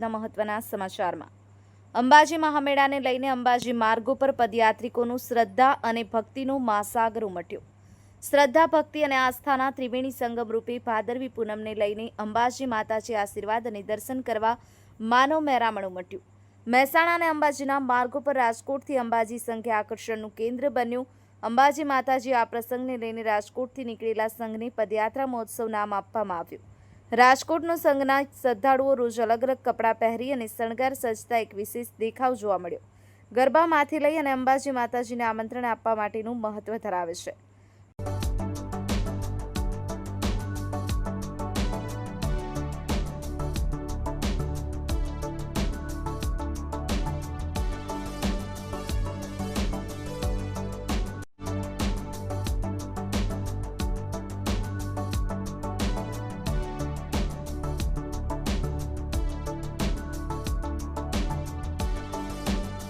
આજના મહત્વના સમાચારમાં. અંબાજી મહામેળાને લઈને અંબાજી માર્ગો પર પદયાત્રિકોનું શ્રદ્ધા અને ભક્તિનું મહાસાગર ઉમટ્યું. શ્રદ્ધા, ભક્તિ અને આસ્થાના ત્રિવેણી સંગમ રૂપે ભાદરવી પૂનમને લઈને અંબાજી માતાજી આશીર્વાદ અને દર્શન કરવા માનવ મહેરામણ ઉમટ્યું. મહેસાણા અને અંબાજીના માર્ગો પર રાજકોટથી અંબાજી સંઘે આકર્ષણનું કેન્દ્ર બન્યું. અંબાજી માતાજી આ પ્રસંગને લઈને રાજકોટથી નીકળેલા સંઘને પદયાત્રા મહોત્સવ નામ આપવામાં આવ્યું. રાજકોટનો સંઘના શ્રદ્ધાળુઓ રોજ અલગ અલગ કપડાં પહેરી અને શણગાર સજતા એક વિશેષ દેખાવ જોવા મળ્યો. ગરબામાંથી લઈ અને અંબાજી માતાજીને આમંત્રણ આપવા માટેનું મહત્વ ધરાવે છે.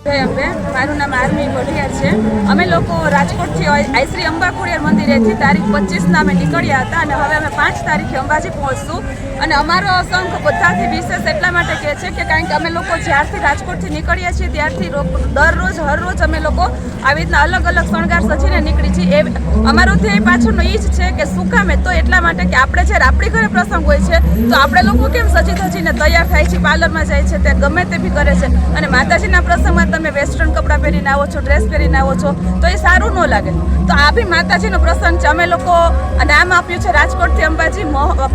અંબે મારું નામ આર્મી કોઠિયાર છે. અમે લોકો રાજકોટથી આઈશ્રી અંબા ખોડિયાર મંદિરેથી તારીખ પચીસના અમે નીકળ્યા હતા અને હવે અમે પાંચ તારીખે અંબાજી પહોંચશું. અને અમારો સંઘ બધાથી વિશેષ એટલા માટે કહે છે કે કારણ કે અમે લોકો જ્યારથી રાજકોટથી નીકળ્યા છીએ, ત્યારથી દરરોજ, હરરોજ અમે લોકો આવી રીતના અલગ અલગ શણગાર સજીને નીકળી છીએ. એ અમારો ધ્યેય પાછળનો એ જ છે કે શું કામે તો એટલા માટે કે આપણે જ્યારે આપણી ઘરે પ્રસંગ હોય છે, તો આપણે લોકો કેમ સજી ધજીને તૈયાર થાય છે, પાર્લરમાં જાય છે, ત્યાં ગમે તે બી કરે છે. અને માતાજીના પ્રસંગમાં તમે વેસ્ટર્ન કપડાં પહેરીને આવો છો ડ્રેસ પહેરીને આવો છો તો એ સારું ન લાગે. તો આ બી માતાજીનો પ્રસંગ છે. અમે લોકો નામ આપ્યું છે રાજકોટથી અંબાજી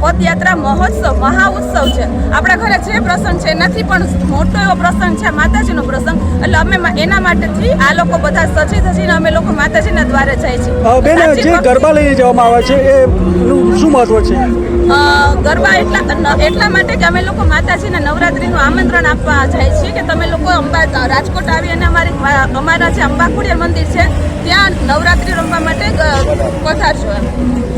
પદયાત્રા મહોત્સવ મહા ઉત્સવ છે. આપણા ઘરે જે પ્રસંગ છે એનાથી પણ મોટો એવો પ્રસંગ છે માતાજીનો પ્રસંગ. એટલે અમે એના માટેથી આ લોકો બધા સજી સજીને અમે લોકો માતાજીના દ્વારે જાય છે બેન જે ગરબા લઈને જવામાં આવે છે એનું શું મહત્વ છે? ગરબા એટલા એટલા માટે કે અમે લોકો માતાજીને નવરાત્રીનું આમંત્રણ આપવા જાય છીએ કે તમે લોકો અંબા રાજકોટ આવી અને અમારી અમારા જે અંબાખોડિયા મંદિર છે, ત્યાં નવરાત્રી રમવા માટે પધારશો એમ.